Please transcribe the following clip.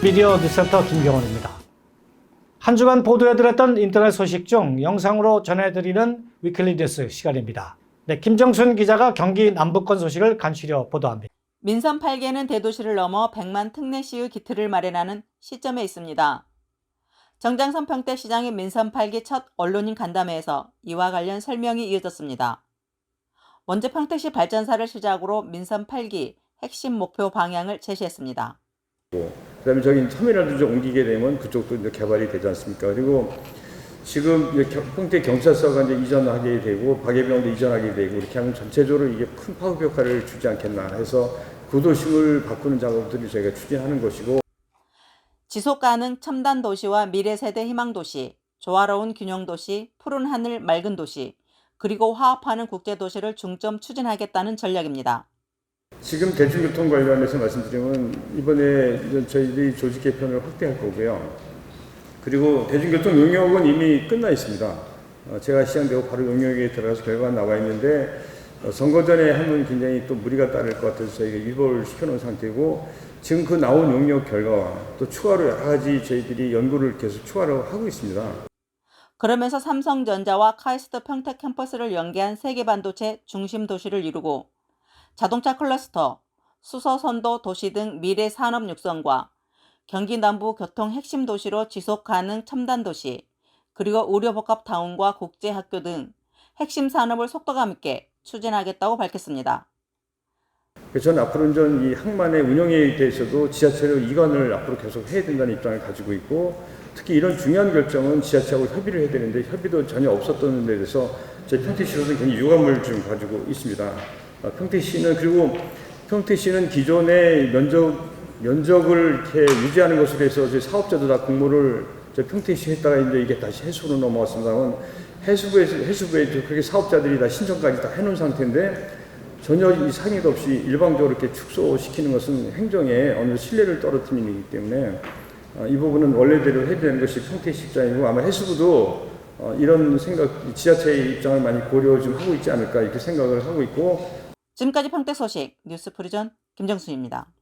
미디어 뉴스센터 김경원입니다. 한 주간 보도해드렸던 인터넷 소식 중 영상으로 전해드리는 위클리 뉴스 시간입니다. 네, 김정순 기자가 경기 남부권 소식을 간추려 보도합니다. 민선 8개는 대도시를 넘어 100만 특례시의 기틀을 마련하는 시점에 있습니다. 정장선 평택시장의 민선 8기 첫 언론인 간담회에서 이와 관련 설명이 이어졌습니다. 먼저 평택시 발전사를 시작으로 민선 8기 핵심 목표 방향을 제시했습니다. 그다음에 저기 터미널도 좀 옮기게 되면 그쪽도 이제 개발이 되지 않습니까? 그리고 지금 평택 경찰서가 이제 이전하게 되고 박예병원도 이전하게 되고 이렇게 하면 전체적으로 이게 큰 파급 효과를 주지 않겠나 해서 구도심을 바꾸는 작업들을 저희가 추진하는 것이고 지속 가능 첨단 도시와 미래 세대 희망 도시, 조화로운 균형 도시, 푸른 하늘 맑은 도시, 그리고 화합하는 국제 도시를 중점 추진하겠다는 전략입니다. 지금 대중교통 관련해서 말씀드리면 이번에 저희들이 조직 개편을 확대할 거고요. 그리고 대중교통 용역은 이미 끝나 있습니다. 어, 제가 시장되고 바로 용역에 들어가서 결과가 나와 있는데 어, 선거 전에 하면 굉장히 또 무리가 따를 것 같아서 저희가 유보를 시켜놓은 상태고 지금 그 나온 용역 결과와 또 추가로 여러 가지 저희들이 연구를 계속 추가로 하고 있습니다. 그러면서 삼성전자와 카이스트 평택 캠퍼스를 연계한 세계 반도체 중심 도시를 이루고 자동차 클러스터, 수소 선도 도시 등 미래 산업 육성과 경기 남부 교통 핵심 도시로 지속 가능 첨단 도시, 그리고 의료 복합 타운과 국제 학교 등 핵심 산업을 속도감 있게 추진하겠다고 밝혔습니다. 저는 앞으로 전이 항만의 운영에 대해서도 지자체로 이관을 앞으로 계속 해야 된다는 입장을 가지고 있고 특히 이런 중요한 결정은 지자체하고 협의를 해야 되는데 협의도 전혀 없었던 데 대해서 저희 평택시로서 굉장히 유감을 좀 가지고 있습니다. 아, 평택 시는 그리고 평택 시는 기존의 면적 면적을 이렇게 유지하는 것으로 해서 저희 사업자도 다 공모를 저 평택시 했다가 이제 이게 다시 해수로 넘어왔습니다만 해수부에서 해수부에 그렇게 사업자들이 다 신청까지 다 해놓은 상태인데 전혀 이 상의도 없이 일방적으로 이렇게 축소시키는 것은 행정에 어느 신뢰를 떨어뜨리는 일이기 때문에 어, 이 부분은 원래대로 해야 되는 것이 평택시 입장이고 아마 해수부도 어, 이런 생각, 지자체의 입장을 많이 고려 좀 하고 있지 않을까 이렇게 생각을 하고 있고 지금까지 평택 소식 뉴스 프리전 김정순입니다.